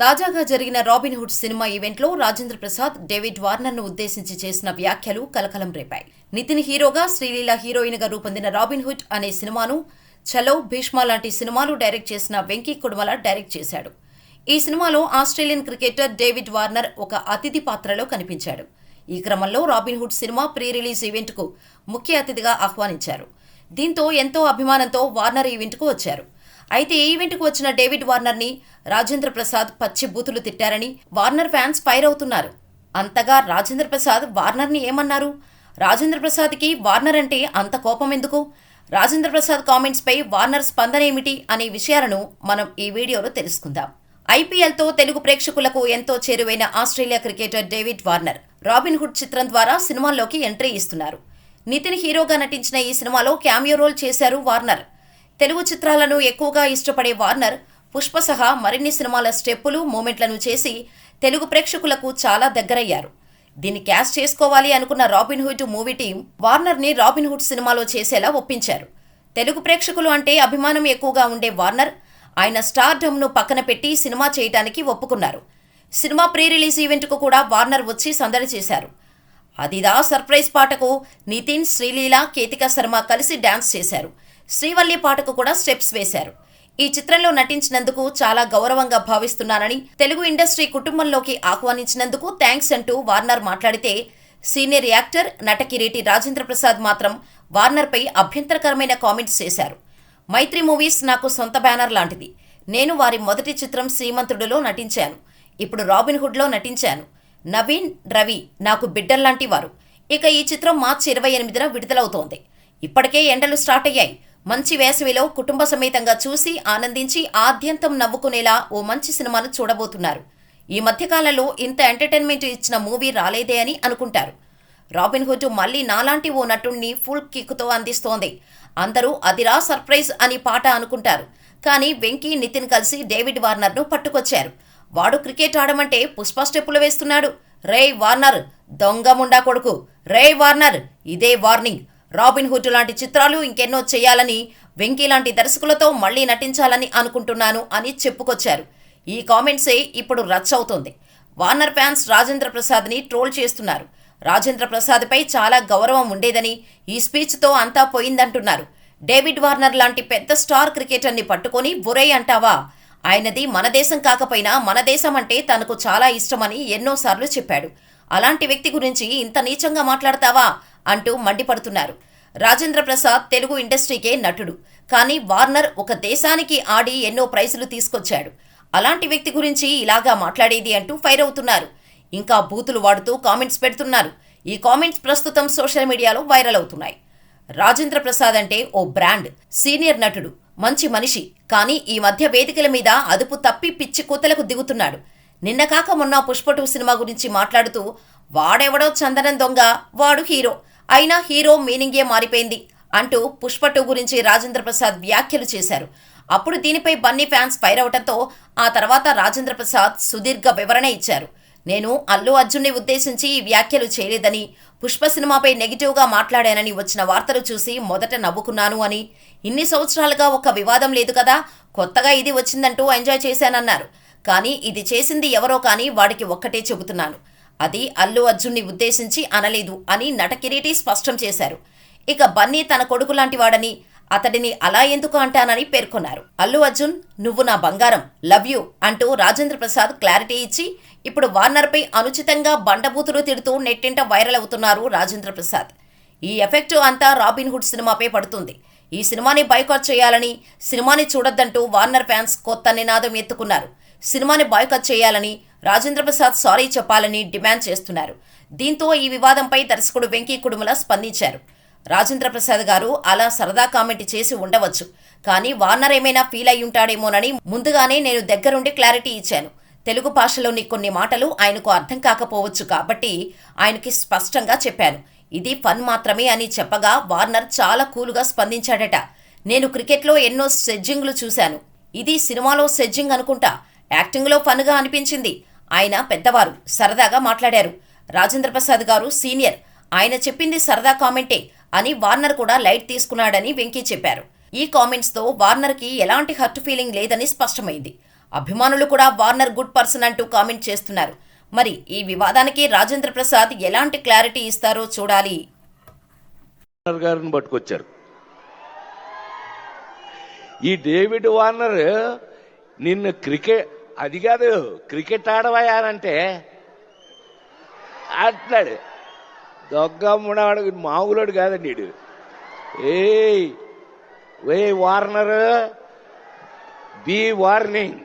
తాజాగా జరిగిన robin Hood cinema ఈవెంట్లో రాజేంద్ర ప్రసాద్ డేవిడ్ వార్నర్ను ఉద్దేశించి చేసిన వ్యాఖ్యలు కలకలం రేపాయి. నితిన్ హీరోగా శ్రీలీల హీరోయిన్గా రూపొందిన రాబిన్ హుడ్ అనే సినిమాను చలో భీష్మ లాంటి సినిమాలు డైరెక్ట్ చేసిన వెంకీ కుడుమల డైరెక్ట్ చేశాడు. ఈ సినిమాలో ఆస్ట్రేలియన్ క్రికెటర్ డేవిడ్ వార్నర్ ఒక అతిథి పాత్రలో కనిపించాడు. ఈ క్రమంలో Robin Hood cinema pre release ఈవెంట్కు ముఖ్య అతిథిగా ఆహ్వానించారు. దీంతో ఎంతో అభిమానంతో వార్నర్ ఈవెంట్కు వచ్చారు. అయితే ఈ ఈవెంట్కు వచ్చిన డేవిడ్ వార్నర్ని రాజేంద్ర ప్రసాద్ పచ్చి బూతులు తిట్టారని వార్నర్ ఫ్యాన్స్ ఫైర్ అవుతున్నారు. అంతగా రాజేంద్ర ప్రసాద్ వార్నర్ని ఏమన్నారు? రాజేంద్ర ప్రసాద్కి వార్నర్ అంటే అంత కోపం ఎందుకు? రాజేంద్ర ప్రసాద్ కామెంట్స్పై వార్నర్ స్పందన ఏమిటి అనే విషయాలను మనం ఈ వీడియోలో తెలుసుకుందాం. ఐపీఎల్తో తెలుగు ప్రేక్షకులకు ఎంతో చేరువైన Australia cricketer David Warner Robin Hood చిత్రం ద్వారా సినిమాల్లోకి ఎంట్రీ ఇస్తున్నారు. నితిన్ హీరోగా నటించిన ఈ సినిమాలో క్యామియో రోల్ చేశారు వార్నర్. తెలుగు చిత్రాలను ఎక్కువగా ఇష్టపడే వార్నర్ పుష్ప సహా మరిన్ని సినిమాల స్టెప్పులు మూమెంట్లను చేసి తెలుగు ప్రేక్షకులకు చాలా దగ్గరయ్యారు. దీన్ని క్యాష్ చేసుకోవాలి అనుకున్న రాబిన్ హుడ్ మూవీ టీం వార్నర్ని రాబిన్ హుడ్ సినిమాలో చేసేలా ఒప్పించారు. తెలుగు ప్రేక్షకులు అంటే అభిమానం ఎక్కువగా ఉండే వార్నర్ ఆయన స్టార్డమ్ను పక్కన పెట్టి సినిమా చేయడానికి ఒప్పుకున్నారు. సినిమా ప్రీ రిలీజ్ ఈవెంట్కు కూడా వార్నర్ వచ్చి సందడి చేశారు. అదిదా సర్ప్రైజ్ పాటకు నితిన్ శ్రీలీల కేతిక శర్మ కలిసి డాన్స్ చేశారు. శ్రీవల్లి పాటకు కూడా స్టెప్స్ వేశారు. ఈ చిత్రంలో నటించినందుకు చాలా గౌరవంగా భావిస్తున్నానని తెలుగు ఇండస్ట్రీ కుటుంబంలోకి ఆహ్వానించినందుకు థ్యాంక్స్ అంటూ వార్నర్ మాట్లాడితే సీనియర్ యాక్టర్ నటకిరీటి రాజేంద్ర ప్రసాద్ మాత్రం వార్నర్పై అభ్యంతరకరమైన కామెంట్స్ చేశారు. మైత్రి మూవీస్ నాకు సొంత బ్యానర్ లాంటిది. నేను వారి మొదటి చిత్రం శ్రీమంతుడులో నటించాను. ఇప్పుడు రాబిన్ హుడ్లో నటించాను. నవీన్ రవి నాకు బిడ్డల్లాంటి వారు. ఇక ఈ చిత్రం మార్చి ఇరవై ఎనిమిదిన విడుదలవుతోంది. ఇప్పటికే ఎండలు స్టార్ట్ అయ్యాయి. మంచి వేసవిలో కుటుంబ సమేతంగా చూసి ఆనందించి ఆద్యంతం నవ్వుకునేలా ఓ మంచి సినిమాను చూడబోతున్నారు. ఈ మధ్యకాలంలో ఇంత ఎంటర్టైన్మెంట్ ఇచ్చిన మూవీ రాలేదే అని అనుకుంటారు. రాబిన్ హుడ్ మళ్ళీ నాలాంటి ఓ నటుణ్ణి ఫుల్ కిక్తో అందిస్తోంది. అందరూ అదిరా సర్ప్రైజ్ అని పాట అనుకుంటారు. కానీ వెంకీ నితిన్ కలిసి డేవిడ్ వార్నర్ను పట్టుకొచ్చారు. వాడు క్రికెట్ ఆడమంటే పుష్ప స్టెప్పులు వేస్తున్నాడు. రే వార్నర్ దొంగ ముండా కొడుకు. రే వార్నర్ ఇదే వార్నింగ్. రాబిన్ హుడ్ లాంటి చిత్రాలు ఇంకెన్నో చేయాలని వెంకీ లాంటి దర్శకులతో మళ్ళీ నటించాలని అనుకుంటున్నాను అని చెప్పుకొచ్చారు. ఈ కామెంట్సే ఇప్పుడు రచ్ అవుతోంది. వార్నర్ ఫ్యాన్స్ రాజేంద్ర ప్రసాద్ని ట్రోల్ చేస్తున్నారు. రాజేంద్ర ప్రసాద్పై చాలా గౌరవం ఉండేదని ఈ స్పీచ్తో అంతా పోయిందంటున్నారు. డేవిడ్ వార్నర్ లాంటి పెద్ద స్టార్ క్రికెటర్ని పట్టుకొని బురై అంటావా? ఆయనది మన దేశం కాకపోయినా మన దేశం అంటే తనకు చాలా ఇష్టమని ఎన్నోసార్లు చెప్పాడు. అలాంటి వ్యక్తి గురించి ఇంత నీచంగా మాట్లాడతావా? అంటూ మండిపడుతున్నారు. రాజేంద్ర ప్రసాద్ తెలుగు ఇండస్ట్రీకే నటుడు. కానీ వార్నర్ ఒక దేశానికి ఆడి ఎన్నో ప్రైజులు తీసుకొచ్చాడు. అలాంటి వ్యక్తి గురించి ఇలాగా మాట్లాడేది అంటూ ఫైర్ అవుతున్నారు. ఇంకా బూతులు వాడుతూ కామెంట్స్ పెడుతున్నారు. ఈ కామెంట్స్ ప్రస్తుతం సోషల్ మీడియాలో వైరల్ అవుతున్నాయి. రాజేంద్ర ప్రసాద్ అంటే ఓ బ్రాండ్ సీనియర్ నటుడు మంచి మనిషి. కానీ ఈ మధ్య వేదికల మీద అదుపు తప్పి పిచ్చి కూతలకు దిగుతున్నాడు. నిన్న కాక మొన్న పుష్ప టూ సినిమా గురించి మాట్లాడుతూ వాడెవడో చందనం దొంగ వాడు హీరో. అయినా హీరో మీనింగే మారిపోయింది అంటూ పుష్ప టూ గురించి రాజేంద్ర ప్రసాద్ వ్యాఖ్యలు చేశారు. అప్పుడు దీనిపై బన్నీ ఫ్యాన్స్ ఫైర్ అవడంతో ఆ తర్వాత రాజేంద్ర ప్రసాద్ సుదీర్ఘ వివరణ ఇచ్చారు. నేను అల్లు అర్జున్ని ఉద్దేశించి ఈ వ్యాఖ్యలు చేయలేదని పుష్ప సినిమాపై నెగిటివ్గా మాట్లాడానని వచ్చిన వార్తలు చూసి మొదట నవ్వుకున్నాను అని ఇన్ని సంవత్సరాలుగా ఒక వివాదం లేదు కదా కొత్తగా ఇది వచ్చిందంటూ ఎంజాయ్ చేశానన్నారు. కానీ ఇది చేసింది ఎవరో కానీ వాడికి ఒక్కటే చెబుతున్నాను. అది అల్లు అర్జున్ని ఉద్దేశించి అనలేదు అని నటకిరీటి స్పష్టం చేశారు. ఇక బన్నీ తన కొడుకు లాంటివాడని అతడిని అలా ఎందుకు అంటానని పేర్కొన్నారు. అల్లు అర్జున్ నువ్వు నా బంగారం లవ్ యూ అంటూ రాజేంద్ర ప్రసాద్ క్లారిటీ ఇచ్చి ఇప్పుడు వార్నర్పై అనుచితంగా బండబూతులు తిడుతూ నెట్టింట వైరల్ అవుతున్నారు రాజేంద్ర ప్రసాద్. ఈ ఎఫెక్ట్ అంతా రాబిన్ హుడ్ సినిమాపై పడుతుంది. ఈ సినిమాని బైకాట్ చేయాలని సినిమాని చూడొద్దంటూ వార్నర్ ఫ్యాన్స్ కొత్త నినాదం ఎత్తుకున్నారు. సినిమాని బాయ్కట్ చేయాలని రాజేంద్ర ప్రసాద్ సారీ చెప్పాలని డిమాండ్ చేస్తున్నారు. దీంతో ఈ వివాదంపై దర్శకుడు వెంకీ కుడుమల స్పందించారు. రాజేంద్ర ప్రసాద్ గారు అలా సరదా కామెంట్ చేసి ఉండవచ్చు. కానీ వార్నర్ ఏమైనా ఫీల్ అయి ఉంటాడేమోనని ముందుగానే నేను దగ్గరుండి క్లారిటీ ఇచ్చాను. తెలుగు భాషలోని కొన్ని మాటలు ఆయనకు అర్థం కాకపోవచ్చు కాబట్టి ఆయనకి స్పష్టంగా చెప్పాను. ఇది ఫన్ మాత్రమే అని చెప్పగా వార్నర్ చాలా కూలుగా స్పందించాడట. నేను క్రికెట్లో ఎన్నో సెడ్జింగ్లు చూశాను. ఇది సినిమాలో సెడ్జింగ్ అనుకుంటా. యాక్టింగ్లో ఫన్గా అనిపించింది. ఆయన పెద్దవారు. సరదాగా మాట్లాడారు. రాజేంద్ర ప్రసాద్ గారు సీనియర్. ఆయన చెప్పింది సరదా కామెంటే అని వార్నర్ కూడా లైట్ తీసుకున్నాడని వెంకీ చెప్పారు. ఈ కామెంట్స్తో వార్నర్కి ఎలాంటి హర్ట్ ఫీలింగ్ లేదని స్పష్టమైంది. అభిమానులు కూడా వార్నర్ గుడ్ పర్సన్ అంటూ కామెంట్ చేస్తున్నారు. మరి ఈ వివాదానికి రాజేంద్ర ప్రసాద్ ఎలాంటి క్లారిటీ ఇస్తారో చూడాలి. గారిని పట్టుకొచ్చారు. ఈ డేవిడ్ వార్నర్ నిన్న క్రికెట్ అది కాదు క్రికెట్ ఆడవయానంటే ఆట్లాడు దొగ్గ మునవాడు మామూలుడు కాదండి వీడు. ఏయ్ వే వార్నర్ బి వార్నింగ్